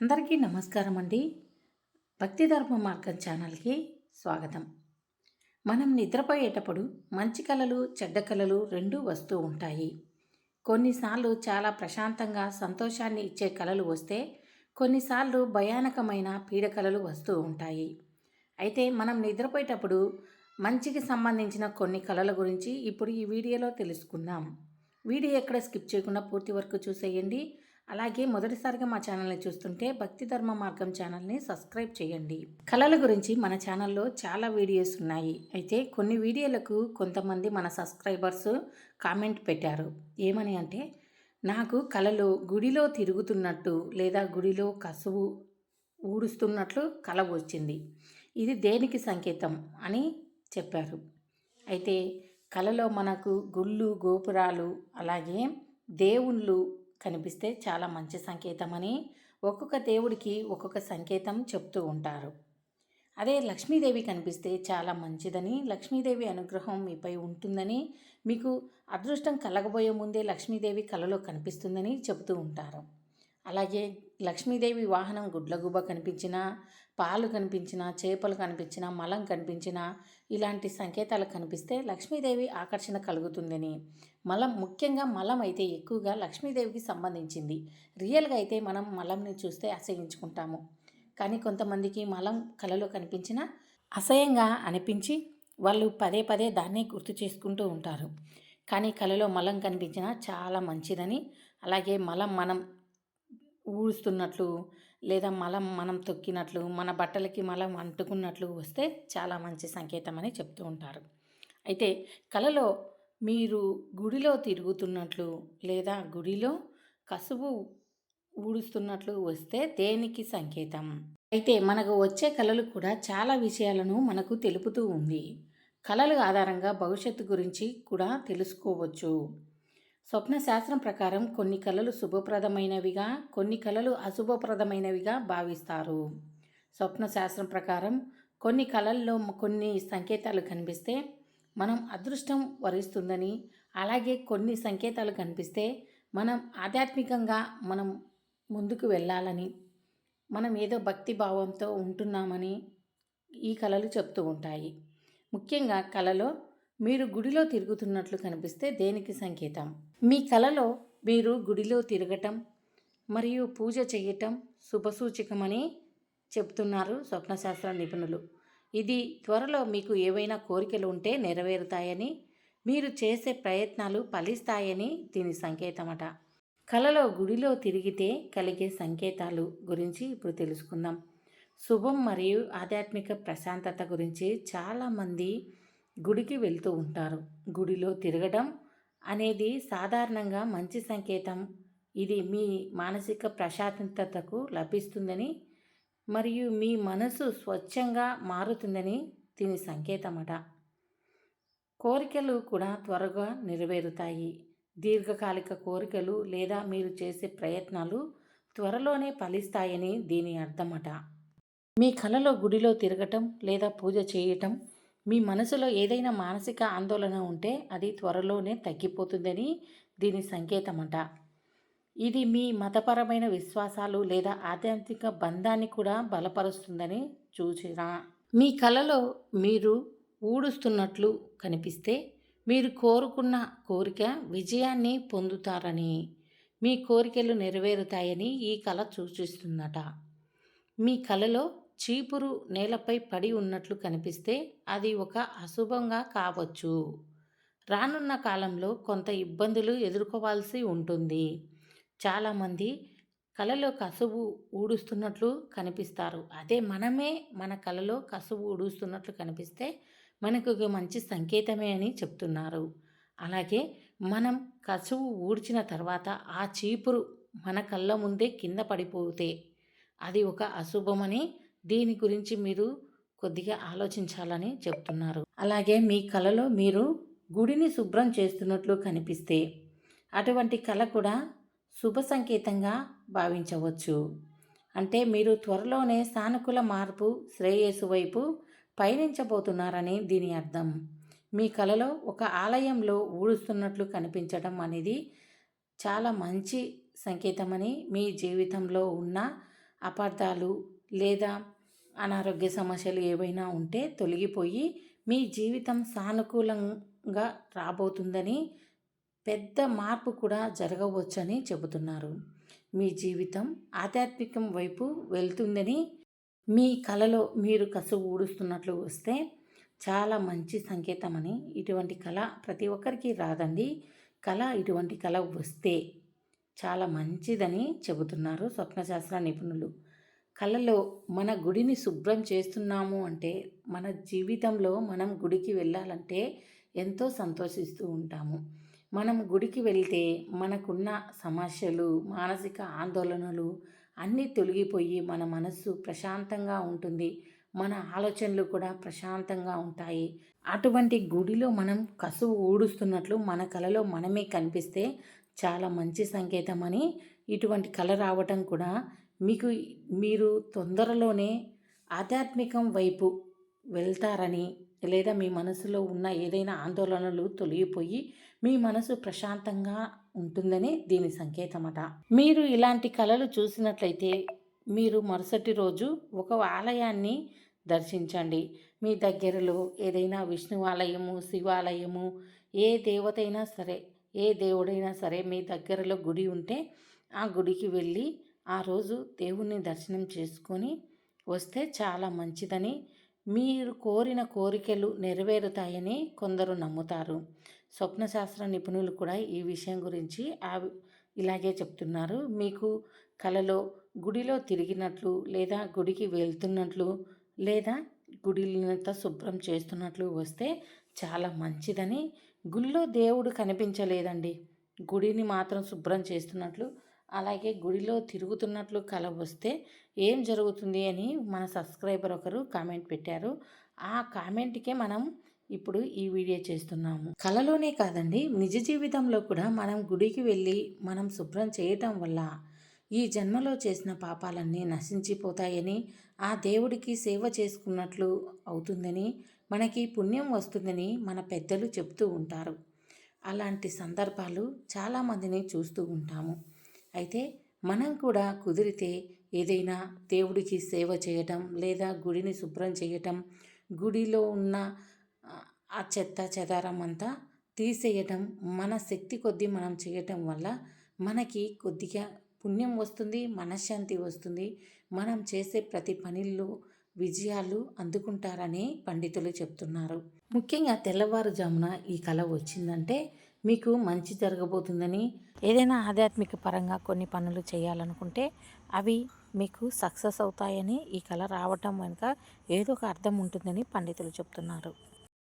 అందరికీ నమస్కారం అండి. భక్తి ధర్మ మార్గం ఛానల్కి స్వాగతం. మనం నిద్రపోయేటప్పుడు మంచి కళలు చెడ్డ కళలు రెండూ వస్తూ ఉంటాయి. కొన్నిసార్లు చాలా ప్రశాంతంగా సంతోషాన్ని ఇచ్చే కళలు వస్తే కొన్నిసార్లు భయానకమైన పీడకలలు వస్తూ ఉంటాయి. అయితే మనం నిద్రపోయేటప్పుడు మంచికి సంబంధించిన కొన్ని కళల గురించి ఇప్పుడు ఈ వీడియోలో తెలుసుకుందాం. వీడియో ఎక్కడ స్కిప్ చేయకుండా పూర్తి వరకు చూసేయండి. అలాగే మొదటిసారిగా మా ఛానల్ని చూస్తుంటే భక్తి ధర్మ మార్గం ఛానల్ని సబ్స్క్రైబ్ చేయండి. కళల గురించి మన ఛానల్లో చాలా వీడియోస్ ఉన్నాయి. అయితే కొన్ని వీడియోలకు కొంతమంది మన సబ్స్క్రైబర్స్ కామెంట్ పెట్టారు. ఏమని అంటే నాకు కళలో గుడిలో తిరుగుతున్నట్టు లేదా గుడిలో కసువు ఊడుస్తున్నట్లు కళ వచ్చింది. ఇది దేనికి సంకేతం అని చెప్పారు. అయితే కళలో మనకు గుళ్ళు గోపురాలు అలాగే దేవుళ్ళు కనిపిస్తే చాలా మంచి సంకేతమని ఒక్కొక్క దేవుడికి ఒక్కొక్క సంకేతం చెప్తూ ఉంటారు. అదే లక్ష్మీదేవి కనిపిస్తే చాలా మంచిదని లక్ష్మీదేవి అనుగ్రహం మీపై ఉంటుందని మీకు అదృష్టం కలగబోయే ముందే లక్ష్మీదేవి కలలో కనిపిస్తుందని చెబుతూ ఉంటారు. అలాగే లక్ష్మీదేవి వాహనం గుడ్లగుబ్బ కనిపించినా పాలు కనిపించినా చేపలు కనిపించినా మలం కనిపించినా ఇలాంటి సంకేతాలు కనిపిస్తే లక్ష్మీదేవి ఆకర్షణ కలుగుతుందని. మలం ముఖ్యంగా మలం అయితే ఎక్కువగా లక్ష్మీదేవికి సంబంధించింది. రియల్గా అయితే మనం మలంని చూస్తే అసహించుకుంటాము. కానీ కొంతమందికి మలం కలలో కనిపించిన అసహ్యంగా అనిపించి వాళ్ళు పదే పదే దాన్నే గుర్తు చేసుకుంటూ ఉంటారు. కానీ కళలో మలం కనిపించినా చాలా మంచిదని. అలాగే మలం మనం ఊడుస్తున్నట్లు లేదా మలం మనం తొక్కినట్లు మన బట్టలకి మలం అంటుకున్నట్లు వస్తే చాలా మంచి సంకేతం అని చెప్తూ ఉంటారు. అయితే కళలో మీరు గుడిలో తిరుగుతున్నట్లు లేదా గుడిలో కసువు ఊడుస్తున్నట్లు వస్తే దేనికి సంకేతం? అయితే మనకు వచ్చే కళలు కూడా చాలా విషయాలను మనకు తెలుపుతూ ఉంది. కళలు ఆధారంగా భవిష్యత్తు గురించి కూడా తెలుసుకోవచ్చు. స్వప్న శాస్త్రం ప్రకారం కొన్ని కళలు శుభప్రదమైనవిగా కొన్ని కళలు అశుభప్రదమైనవిగా భావిస్తారు. స్వప్న శాస్త్రం ప్రకారం కొన్ని కళల్లో కొన్ని సంకేతాలు కనిపిస్తే మనం అదృష్టం వరిస్తుందని అలాగే కొన్ని సంకేతాలు కనిపిస్తే మనం ఆధ్యాత్మికంగా మనం ముందుకు వెళ్ళాలని మనం ఏదో భక్తి భావంతో ఉంటున్నామని ఈ కళలు చెప్తూ ఉంటాయి. ముఖ్యంగా కళలో మీరు గుడిలో తిరుగుతున్నట్లు కనిపిస్తే దేనికి సంకేతం? మీ కలలో మీరు గుడిలో తిరగటం మరియు పూజ చేయటం శుభసూచకమని చెప్తున్నారు స్వప్నశాస్త్ర నిపుణులు. ఇది త్వరలో మీకు ఏవైనా కోరికలు ఉంటే నెరవేరుతాయని మీరు చేసే ప్రయత్నాలు ఫలిస్తాయని దీని సంకేతమట. కలలో గుడిలో తిరిగితే కలిగే సంకేతాలు గురించి ఇప్పుడు తెలుసుకుందాం. శుభం మరియు ఆధ్యాత్మిక ప్రశాంతత గురించి చాలామంది గుడికి వెళ్తూ ఉంటారు. గుడిలో తిరగడం అనేది సాధారణంగా మంచి సంకేతం. ఇది మీ మానసిక ప్రశాంతతకు లభిస్తుందని మరియు మీ మనసు స్వచ్ఛంగా మారుతుందని దీని సంకేతమట. కోరికలు కూడా త్వరగా నెరవేరుతాయి. దీర్ఘకాలిక కోరికలు లేదా మీరు చేసే ప్రయత్నాలు త్వరలోనే ఫలిస్తాయని దీని అర్థమట. మీ కలలో గుడిలో తిరగటం లేదా పూజ చేయటం మీ మనసులో ఏదైనా మానసిక ఆందోళన ఉంటే అది త్వరలోనే తగ్గిపోతుందని దీని సంకేతమంట. ఇది మీ మతపరమైన విశ్వాసాలు లేదా ఆధ్యాత్మిక బంధాన్ని కూడా బలపరుస్తుందని చూచిన. మీ కలలో మీరు ఊడుస్తున్నట్లు కనిపిస్తే మీరు కోరుకున్న కోరిక విజయాన్ని పొందుతారని మీ కోరికలు నెరవేరుతాయని ఈ కళ సూచిస్తుందట. మీ కలలో చీపురు నేలపై పడి ఉన్నట్లు కనిపిస్తే అది ఒక అశుభంగా కావచ్చు. రానున్న కాలంలో కొంత ఇబ్బందులు ఎదుర్కోవాల్సి ఉంటుంది. చాలామంది కలలో కసువు ఊడుస్తున్నట్లు కనిపిస్తారు. అదే మనమే మన కలలో కసువు ఊడుస్తున్నట్లు కనిపిస్తే మనకు ఒక మంచి సంకేతమే అని చెప్తున్నారు. అలాగే మనం కసువు ఊడ్చిన తర్వాత ఆ చీపురు మన కళ్ళ ముందే కింద పడిపోతే అది ఒక అశుభమని దీని గురించి మీరు కొద్దిగా ఆలోచించాలని చెప్తున్నారు. అలాగే మీ కళలో మీరు గుడిని శుభ్రం చేస్తున్నట్లు కనిపిస్తే అటువంటి కళ కూడా శుభ సంకేతంగా భావించవచ్చు. అంటే మీరు త్వరలోనే సానుకూల మార్పు శ్రేయస్సు వైపు పయనించబోతున్నారని దీని అర్థం. మీ కళలో ఒక ఆలయంలో ఊడుస్తున్నట్లు కనిపించడం అనేది చాలా మంచి సంకేతమని మీ జీవితంలో ఉన్న అపార్థాలు లేదా అనారోగ్య సమస్యలు ఏవైనా ఉంటే తొలగిపోయి మీ జీవితం సానుకూలంగా రాబోతుందని పెద్ద మార్పు కూడా జరగవచ్చని చెబుతున్నారు. మీ జీవితం ఆధ్యాత్మికం వైపు వెళ్తుందని మీ కలలో మీరు కసువు ఊడుస్తున్నట్లు వస్తే చాలా మంచి సంకేతమని ఇటువంటి కళ ప్రతి ఒక్కరికి రాదండి. కళ ఇటువంటి కళ వస్తే చాలా మంచిదని చెబుతున్నారు స్వప్నశాస్త్ర నిపుణులు. కళలో మన గుడిని శుభ్రం చేస్తున్నాము అంటే మన జీవితంలో మనం గుడికి వెళ్ళాలంటే ఎంతో సంతోషిస్తూ ఉంటాము. మనం గుడికి వెళ్తే మనకున్న సమస్యలు మానసిక ఆందోళనలు అన్నీ తొలగిపోయి మన మనస్సు ప్రశాంతంగా ఉంటుంది. మన ఆలోచనలు కూడా ప్రశాంతంగా ఉంటాయి. అటువంటి గుడిలో మనం కసువు ఊడుస్తున్నట్లు మన కళలో మనమే కనిపిస్తే చాలా మంచి సంకేతం అని ఇటువంటి కళ రావటం కూడా మీకు మీరు తొందరలోనే ఆధ్యాత్మికం వైపు వెళ్తారని లేదా మీ మనసులో ఉన్న ఏదైనా ఆందోళనలు తొలగిపోయి మీ మనసు ప్రశాంతంగా ఉంటుందని దీని సంకేతమట. మీరు ఇలాంటి కళలు చూసినట్లయితే మీరు మరుసటి రోజు ఒక ఆలయాన్ని దర్శించండి. మీ దగ్గరలో ఏదైనా విష్ణు ఆలయము శివాలయము ఏ దేవతైనా సరే ఏ దేవుడైనా సరే మీ దగ్గరలో గుడి ఉంటే ఆ గుడికి వెళ్ళి ఆ రోజు దేవుణ్ణి దర్శనం చేసుకొని వస్తే చాలా మంచిదని. మీరు కోరిన కోరికలు నెరవేరుతాయని కొందరు నమ్ముతారు. స్వప్నశాస్త్ర నిపుణులు కూడా ఈ విషయం గురించి ఇలాగే చెప్తున్నారు. మీకు కలలో గుడిలో తిరిగినట్లు లేదా గుడికి వెళ్తున్నట్లు లేదా గుడినంతా శుభ్రం చేస్తున్నట్లు వస్తే చాలా మంచిదని. గుళ్ళో దేవుడు కనిపించలేదండి. గుడిని మాత్రం శుభ్రం చేస్తున్నట్లు అలాగే గుడిలో తిరుగుతున్నట్లు కల వస్తే ఏం జరుగుతుంది అని మన సబ్స్క్రైబర్ ఒకరు కామెంట్ పెట్టారు. ఆ కామెంట్కే మనం ఇప్పుడు ఈ వీడియో చేస్తున్నాము. కళలోనే కాదండి నిజ జీవితంలో కూడా మనం గుడికి వెళ్ళి మనం శుభ్రం చేయటం వల్ల ఈ జన్మలో చేసిన పాపాలన్నీ నశించిపోతాయని ఆ దేవుడికి సేవ చేసుకున్నట్లు అవుతుందని మనకి పుణ్యం వస్తుందని మన పెద్దలు చెప్తూ ఉంటారు. అలాంటి సందర్భాలు చాలామందిని చూస్తూ ఉంటాము. అయితే మనం కూడా కుదిరితే ఏదైనా దేవుడికి సేవ చేయటం లేదా గుడిని శుభ్రం చేయటం గుడిలో ఉన్న ఆ చెత్త చెదారం అంతా తీసేయటం మన శక్తి కొద్దీ మనం చేయటం వల్ల మనకి కొద్దిగా పుణ్యం వస్తుంది మనశ్శాంతి వస్తుంది. మనం చేసే ప్రతి పనిల్లో విజయాలు అందుకుంటారని పండితులు చెప్తున్నారు. ముఖ్యంగా తెల్లవారుజామున ఈ కళ వచ్చిందంటే మీకు మంచి జరగబోతుందని ఏదైనా ఆధ్యాత్మిక పరంగా కొన్ని పనులు చేయాలనుకుంటే అవి మీకు సక్సెస్ అవుతాయని ఈ కళ రావటం వెనుక ఏదో ఒక అర్థం ఉంటుందని పండితులు చెప్తున్నారు.